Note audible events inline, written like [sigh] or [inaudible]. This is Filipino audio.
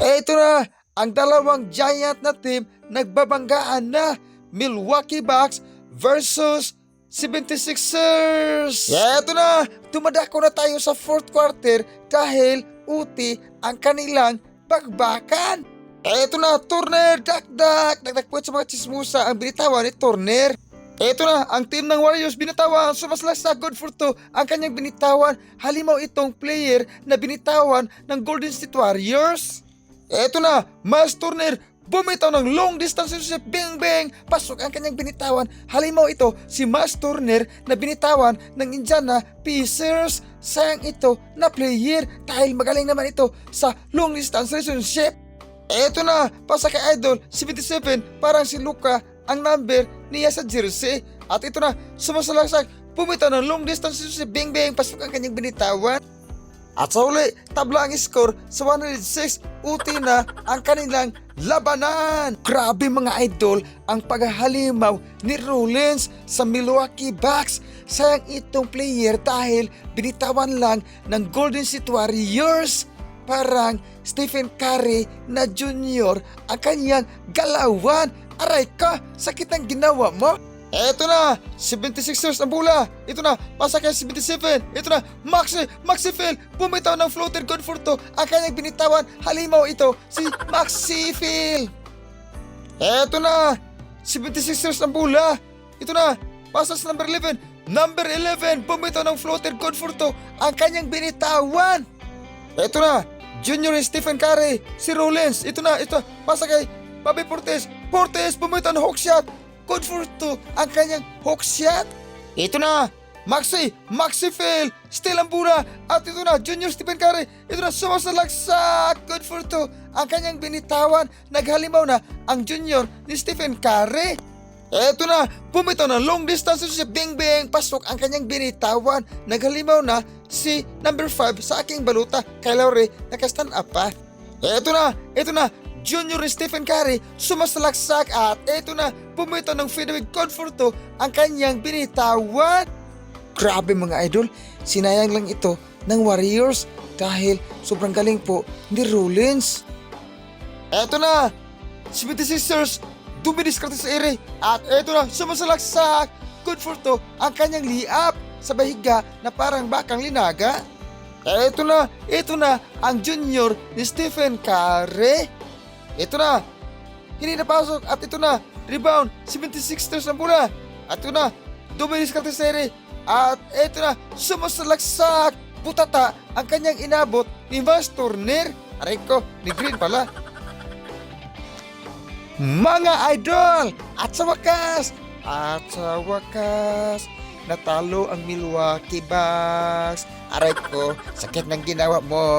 Eto na, ang dalawang giant na team nagbabanggaan na Milwaukee Bucks versus 76ers. Eto na, tumadako na tayo sa fourth quarter dahil uti ang kanilang bagbakan. Eto na, Turner, dakdak, po sa mga chismusa ang binitawan ni Turner. Eto na, ang team ng Warriors binitawan, sumaslas sa good for two ang kanyang binitawan. Halimaw itong player na binitawan ng Golden State Warriors. Eto na, Miles Turner, bumitaw ng long distance si Bing Bang. Pasok ang kanyang binitawan. Halimaw ito si Miles Turner na binitawan ng Indiana Pacers. Sayang ito na player dahil magaling naman ito sa long distance relationship. Eto na, pasa kay Idol, 77, parang si Luka ang number niya sa jersey. At ito na, sumasalaksak, pumitaw ng long distance si Bing Bang, pasok ang kanyang binitawan. At sa huli, tabla ang score sa 106, uti na ang kanilang labanan. Grabe mga idol ang paghahalimaw ni Rollins sa Milwaukee Bucks. Sayang itong player dahil binitawan lang ng Golden State Warriors. Parang Stephen Curry na junior ang kanyang galawan. Aray ka, sakit ang ginawa mo. Eto na, 76ers ang bola. Ito na, pasa kay 77. Ito na, Maxi, Maxi Phil. Bumitaw ng for two. Ang kanyang binitawan, halimaw ito, si [laughs] Maxi Phil. Eto na, 76ers ang bola. Ito na, pasa sa number 11. Number 11, bumitaw ng for two. Ang kanyang binitawan. Eto na, Junior ni Stephen Curry, si Rollins. Ito na, ito, pasa kay Bobby Portes. Portes, bumitaw ng hook shot. Good for two ang kanyang hook shot. Ito na, Maxi, Maxi Phil, still ang bura. At ito na, Junior Stephen Curry. Ito na, sumasalaksak. Good for two ang kanyang binitawan. Naghalimaw na ang junior ni Stephen Curry. Eto na, bumitaw na long distance si Bing Bing. Pasok ang kanyang binitawan. Naghalimaw na si number 5 sa aking baluta kay Laure nakastan up pa. Eto na, eto na, Junior ni Stephen Curry sumasalaksak at eto na, bumitaw ng fadeaway code for two ang kanyang binitawan. Grabe mga idol, sinayang lang ito ng Warriors dahil sobrang galing po ni Rollins. Eto na, 76ers, dumidiskarte sa ere. At eto na, sumasalaksak. Good ang kanyang liap sa bahiga na parang bakang linaga. Eto na, eto na, ang junior ni Stephen Curry. Ito na, hindi napasok at ito na, rebound, 76ers ang bola. At ito na, sa ere. At ito na, sumasalaksak. Putata ang kanyang inabot ni Mas Turner. Aray ko, ni Green pala. Mga idol! At sa wakas, at sa wakas, natalo ang Milwaukee Bucks. Aray ko, sakit ng ginawa mo.